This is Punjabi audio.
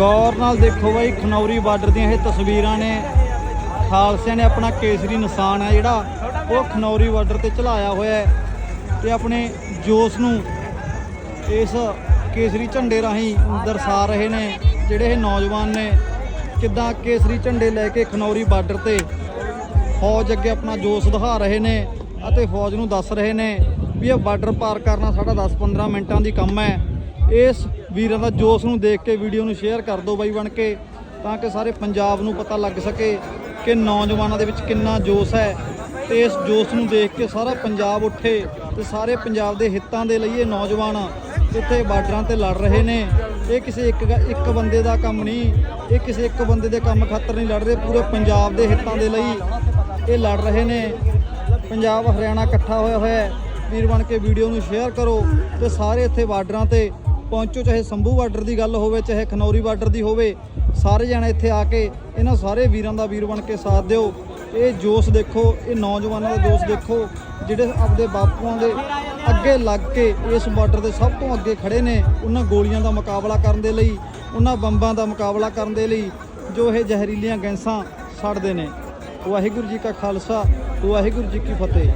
ਗੌਰ ਨਾਲ ਦੇਖੋ ਬਾਈ, ਖਨੌਰੀ ਬਾਰਡਰ ਦੀਆਂ ਇਹ ਤਸਵੀਰਾਂ ਨੇ। ਖਾਲਸਿਆਂ ਨੇ ਆਪਣਾ ਕੇਸਰੀ ਨਿਸ਼ਾਨ ਹੈ ਜਿਹੜਾ, ਉਹ ਖਨੌਰੀ ਬਾਰਡਰ ਤੇ ਚਲਾਇਆ ਹੋਇਆ ਹੈ ਤੇ ਆਪਣੇ ਜੋਸ਼ ਨੂੰ ਇਸ ਕੇਸਰੀ ਝੰਡੇ ਰਾਹੀਂ ਦਰਸਾ ਰਹੇ ਨੇ, ਜਿਹੜੇ ਇਹ ਨੌਜਵਾਨ ਨੇ। ਕਿੱਦਾਂ ਕੇਸਰੀ ਝੰਡੇ ਲੈ ਕੇ ਖਨੌਰੀ ਬਾਰਡਰ ਤੇ ਫੌਜ ਅੱਗੇ ਆਪਣਾ ਜੋਸ਼ ਦਿਖਾ ਰਹੇ ਨੇ ਅਤੇ ਫੌਜ ਨੂੰ ਦੱਸ ਰਹੇ ਨੇ ਵੀ ਇਹ ਬਾਰਡਰ ਪਾਰ ਕਰਨਾ ਸਾਡਾ 10-15 ਮਿੰਟਾਂ ਦੀ ਕੰਮ ਹੈ। ਇਸ ਵੀਰਾਂ ਦਾ ਜੋਸ਼ ਨੂੰ ਦੇਖ ਕੇ ਵੀਡੀਓ ਨੂੰ ਸ਼ੇਅਰ ਕਰ ਦਿਓ ਬਾਈ ਬਣ ਕੇ, ਤਾਂ ਕਿ ਸਾਰੇ ਪੰਜਾਬ ਨੂੰ ਪਤਾ ਲੱਗ ਸਕੇ ਕਿ ਨੌਜਵਾਨਾਂ ਦੇ ਵਿੱਚ ਕਿੰਨਾ ਜੋਸ਼ ਹੈ। ਤੇ ਇਸ ਜੋਸ਼ ਨੂੰ ਦੇਖ ਕੇ ਸਾਰਾ ਪੰਜਾਬ ਉੱਠੇ ਤੇ ਸਾਰੇ ਪੰਜਾਬ ਦੇ ਹਿੱਤਾਂ ਦੇ ਲਈ ਇਹ ਨੌਜਵਾਨ ਇੱਥੇ ਬਾਰਡਰਾਂ ਤੇ ਲੜ ਰਹੇ ਨੇ। ਇਹ ਕਿਸੇ ਇੱਕ ਇੱਕ ਬੰਦੇ ਦਾ ਕੰਮ ਨਹੀਂ, ਇਹ ਕਿਸੇ ਇੱਕ ਬੰਦੇ ਦੇ ਕੰਮ ਖਾਤਰ ਨਹੀਂ ਲੜ ਰਹੇ ਪੂਰੇ ਪੰਜਾਬ ਦੇ ਹਿੱਤਾਂ ਦੇ ਲਈ ਇਹ ਲੜ ਰਹੇ ਨੇ। ਪੰਜਾਬ, ਹਰਿਆਣਾ ਇਕੱਠਾ ਹੋਇਆ ਹੋਇਆ ਹੈ। ਵੀਰ ਬਣ ਕੇ ਵੀਡੀਓ ਨੂੰ ਸ਼ੇਅਰ ਕਰੋ ਤੇ ਸਾਰੇ ਇੱਥੇ ਬਾਰਡਰਾਂ ਤੇ ਪਹੁੰਚੋ, ਚਾਹੇ ਸੰਭੂ ਬਾਰਡਰ ਦੀ ਗੱਲ ਹੋਵੇ, ਚਾਹੇ ਖਨੌਰੀ ਬਾਰਡਰ ਦੀ ਹੋਵੇ, ਸਾਰੇ ਜਣੇ ਇੱਥੇ ਆ ਕੇ ਇਹਨਾਂ ਸਾਰੇ ਵੀਰਾਂ ਦਾ ਵੀਰ ਬਣ ਕੇ ਸਾਥ ਦਿਓ। ਇਹ ਜੋਸ਼ ਦੇਖੋ, ਇਹ ਨੌਜਵਾਨਾਂ ਦਾ ਜੋਸ਼ ਦੇਖੋ, ਜਿਹੜੇ ਆਪਦੇ ਬਾਪੂਆਂ ਦੇ ਅੱਗੇ ਲੱਗ ਕੇ ਇਸ ਬਾਰਡਰ ਦੇ ਸਭ ਤੋਂ ਅੱਗੇ ਖੜੇ ਨੇ, ਉਹਨਾਂ ਗੋਲੀਆਂ ਦਾ ਮੁਕਾਬਲਾ ਕਰਨ ਦੇ ਲਈ, ਉਹਨਾਂ ਬੰਬਾਂ ਦਾ ਮੁਕਾਬਲਾ ਕਰਨ ਦੇ ਲਈ ਜੋ ਇਹ ਜ਼ਹਿਰੀਲੀਆਂ ਗੈਸਾਂ ਛੱਡਦੇ ਨੇ। ਵਾਹਿਗੁਰੂ ਜੀ ਕਾ ਖਾਲਸਾ, ਵਾਹਿਗੁਰੂ ਜੀ ਕੀ ਫਤਿਹ।